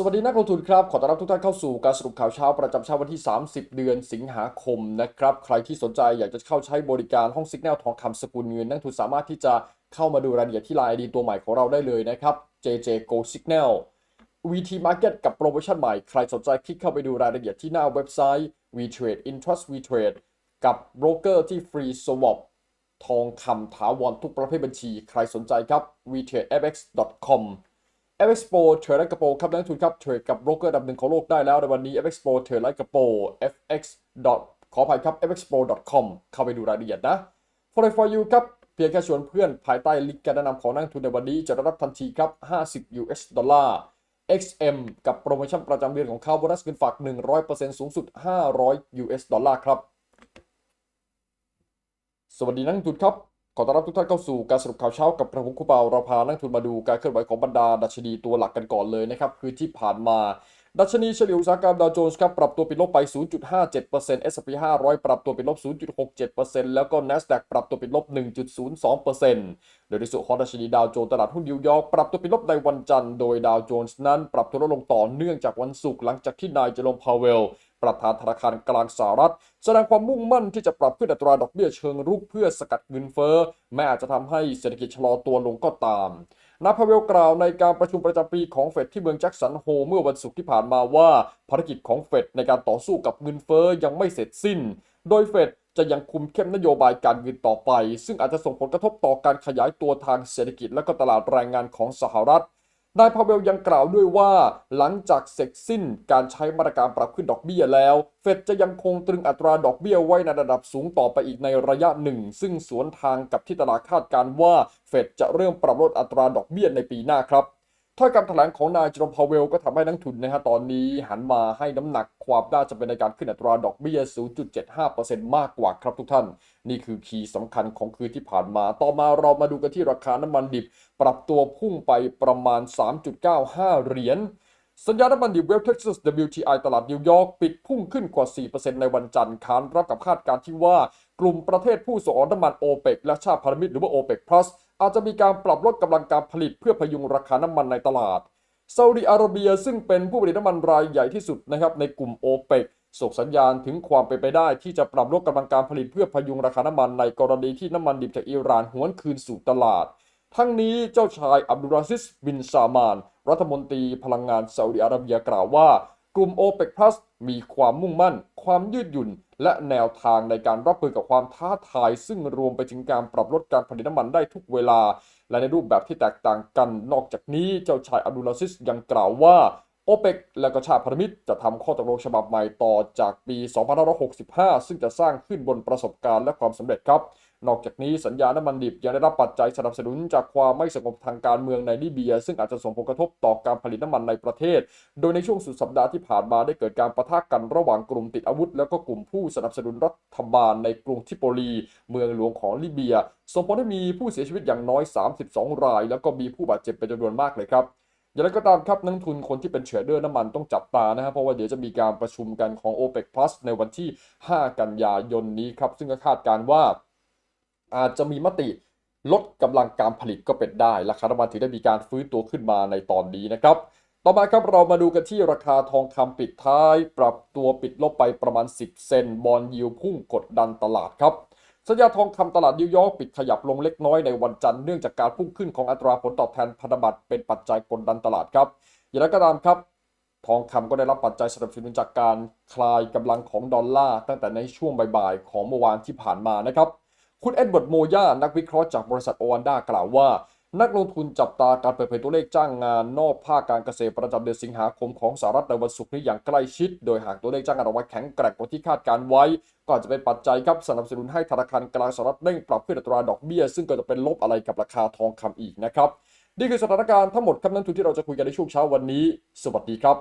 สวัสดีนักลงทุนครับ ขอต้อนรับทุกท่านเข้าสู่การสรุปข่าวเช้าประจำเช้าวันที่ 30 เดือนสิงหาคมนะครับ ใครที่สนใจอยากจะเข้าใช้บริการห้อง Signal ทองคำสกุลเงิน นักลงทุนสามารถที่จะเข้ามาดูรายละเอียดที่ไลน์ดีตัวใหม่ของเราได้เลยนะครับ JJ Go Signal VT Market กับโปรโมชั่นใหม่ ใครสนใจคลิกเข้าไปดูรายละเอียดที่หน้าเว็บไซต์ VTrade Intrust VTrade กับโบรกเกอร์ที่ฟรี Swap ทองคำถาวรทุกประเภทบัญชี ใครสนใจครับ vtradefx.com FX Pro เทรดไลท์กระโปรงครับนักลงทุนครับเทรดกับโบรกเกอร์อันดับหนึ่งของโลกได้แล้วในวันนี้ FX Pro เทรดไลท์กระโปรง FX. ขออภัยครับ fxpro.com เข้าไปดูรายละเอียดนะ For for you ครับ เพียงแค่ชวนเพื่อนภายใต้ลิงก์การแนะนำของนักลงทุนในวันนี้จะได้รับทันทีครับ 50 US ดอลลาร์ XM กับโปรโมชั่นประจำเดือนของเขาโบนัสเงินฝาก 100%สูงสุด 500 US ดอลลาร์ครับ สวัสดีนักลงทุนครับ ขอต้อนรับทุกท่านเข้าสู่การสรุปข่าวเช้ากับกระผมคุเปาเราพานักลงทุนมาดูการเคลื่อนไหวของบรรดาดัชนีตัวหลักกันก่อนเลยนะครับ คือที่ผ่านมา ดัชนีเฉลี่ยอุตสาหกรรมดาวโจนส์ครับปรับตัวปิดลบไป 0.57% S&P 500 ปรับตัวปิดลบ 0.67%แล้วก็ NASDAQ ปรับตัวปิดลบ 1.02%โดยในส่วนของดัชนีดาวโจนส์ตลาดหุ้นนิวยอร์กปรับตัวปิดลบในวันจันทร์โดยดาวโจนส์นั้นปรับตัวลดลงต่อเนื่องจากวันศุกร์หลังจากที่นายเจอร์มพาวเวลประธานธนาคารกลางสหรัฐ แสดงความมุ่งมั่นที่จะปรับขึ้นอัตราดอกเบี้ยเชิงรุกเพื่อสกัดเงินเฟ้อแม้อาจจะทำให้เศรษฐกิจชะลอตัวลงก็ตาม นาพาเวลกล่าวในการประชุมประจำปีของเฟดที่เมืองแจ็กสันโฮเมื่อวันศุกร์ที่ผ่านมาว่า ภารกิจของเฟดในการต่อสู้กับเงินเฟ้อยังไม่เสร็จสิ้น โดยเฟดจะยังคุมเข้มนโยบายการเงินต่อไป ซึ่งอาจจะส่งผลกระทบต่อการขยายตัวทางเศรษฐกิจและก็ตลาดแรงงานของสหรัฐ นายพาเวลยังกล่าวด้วยว่าหลังจากเสร็จสิ้นการใช้มาตรการปรับขึ้นดอกเบี้ยแล้ว เฟดจะยังคงตรึงอัตราดอกเบี้ยไว้ในระดับสูงต่อไปอีกในระยะหนึ่ง ซึ่งสวนทางกับที่ตลาดคาดการว่าเฟดจะเริ่มปรับลดอัตราดอกเบี้ยในปีหน้าครับ ถ้อยคำแถลงของนายเจอร์มพาวเวลก็ทำให้นักทุนนะฮะตอนนี้หันมาให้น้ำหนักความน่าจะเป็นในการขึ้นอัตราดอกเบี้ย 0.75%มากกว่าครับทุกท่าน นี่คือคีย์สำคัญของคืนที่ผ่านมา ต่อมาเรามาดูกันที่ราคาน้ำมันดิบ ปรับตัวพุ่งไปประมาณ 3.95 เหรียญสัญญาณน้ำมันดิบเวลเท็กซัส WTI ตลาดนิวยอร์กปิดพุ่งขึ้นกว่า 4%ในวันจันทร์ขานรับกับคาดการณ์ที่ว่ากลุ่มประเทศผู้ส่งออกน้ำมันโอเปกและชาติพันธมิตรหรือว่า OPEC Plus อาจจะมีการปรับลดกำลังการผลิตเพื่อพยุงราคาน้ำมันในตลาดซาอุดิอาระเบียซึ่งเป็นผู้ผลิตน้ำมันรายใหญ่ที่สุดนะครับในกลุ่มโอเปกส่งสัญญาณถึงความเป็นไปได้ที่จะปรับลดกำลังการผลิตเพื่อพยุงราคาน้ำมันในกรณีที่น้ำมันดิบจากอิหร่านหวนคืนสู่ตลาด ทั้งนี้เจ้าชายอับดุลอาซิสบินซามาน รัฐมนตรีพลังงานซาอุดิอาระเบียกล่าวว่า กลุ่ม OPEC Plus มีความมุ่งมั่น ความยืดหยุ่น และแนวทางในการรับมือกับความท้าทาย ซึ่งรวมไปถึงการปรับลดการผลิตน้ำมันได้ทุกเวลา และในรูปแบบที่แตกต่างกัน นอกจากนี้เจ้าชายอับดุลาซิสยังกล่าวว่า โอเปกและก็ชาติพันธมิตรจะทำข้อตกลงฉบับใหม่ต่อจากปี 2565 ซึ่งจะสร้างขึ้นบนประสบการณ์และความสำเร็จครับ นอกจากนี้สัญญาน้ำมันดิบยังได้รับปัจจัยสนับสนุนจากความไม่สงบทางการเมืองในลิเบีย ซึ่งอาจจะส่งผลกระทบต่อการผลิตน้ำมันในประเทศ โดยในช่วงสุดสัปดาห์ที่ผ่านมาได้เกิดการปะทะกันระหว่างกลุ่มติดอาวุธ แล้วก็กลุ่มผู้สนับสนุนรัฐบาลในกรุงทิโปลี เมืองหลวงของลิเบียส่งผลให้มีผู้เสียชีวิตอย่างน้อย 32 ราย แล้วก็มีผู้บาดเจ็บเป็นจำนวนมากเลยครับ อย่างไรก็ตามครับนักทุนคนที่เป็นเทรดเดอร์น้ำมันต้องจับตานะครับเพราะว่าเดี๋ยวจะมีการประชุมกันของ OPEC Plus ในวันที่ 5 กันยายนนี้ครับ ซึ่งก็คาดการณ์ว่าอาจจะมีมติลดกำลังการผลิตก็เป็นได้ ราคาน้ำมันถึงได้มีการฟื้นตัวขึ้นมาในตอนนี้นะครับต่อมาครับเรามาดูกันที่ราคาทองคำปิดท้าย ปรับตัวปิดลบไปประมาณ 10 เซนบอลยิวพุ่งกดดันตลาดครับ สัญญาทองคำตลาดนิวยอร์กปิดขยับลงเล็กน้อยในวันจันทร์เนื่องจากการพุ่งขึ้นของอัตราผลตอบแทนพันธบัตรเป็นปัจจัยกดดันตลาดครับ อย่างไรก็ตามครับ ทองคำก็ได้รับปัจจัยสนับสนุนจากการคลายกำลังของดอลลาร์ตั้งแต่ในช่วงบ่ายๆของเมื่อวานที่ผ่านมานะครับ คุณเอ็ดเวิร์ดโมยานักวิเคราะห์จากบริษัทโอวันด้ากล่าวว่า นักลงทุนจับตาการเปิดเผยตัวเลขจ้างงานนอกภาคการเกษตรประจำเดือนสิงหาคมของสหรัฐในวันศุกร์นี้อย่างใกล้ชิด โดยหากตัวเลขจ้างงานออกมาแข็งแกร่งกว่าที่คาดการไว้ ก็อาจจะเป็นปัจจัยครับสนับสนุนให้ธนาคารกลางสหรัฐเร่งปรับขึ้นอัตราดอกเบี้ย ซึ่งก็จะเป็นลบอะไรกับราคาทองคำอีกนะครับนี่คือสถานการณ์ทั้งหมดครับนั่นทุนที่เราจะคุยกันในช่วงเช้าวันนี้ สวัสดีครับ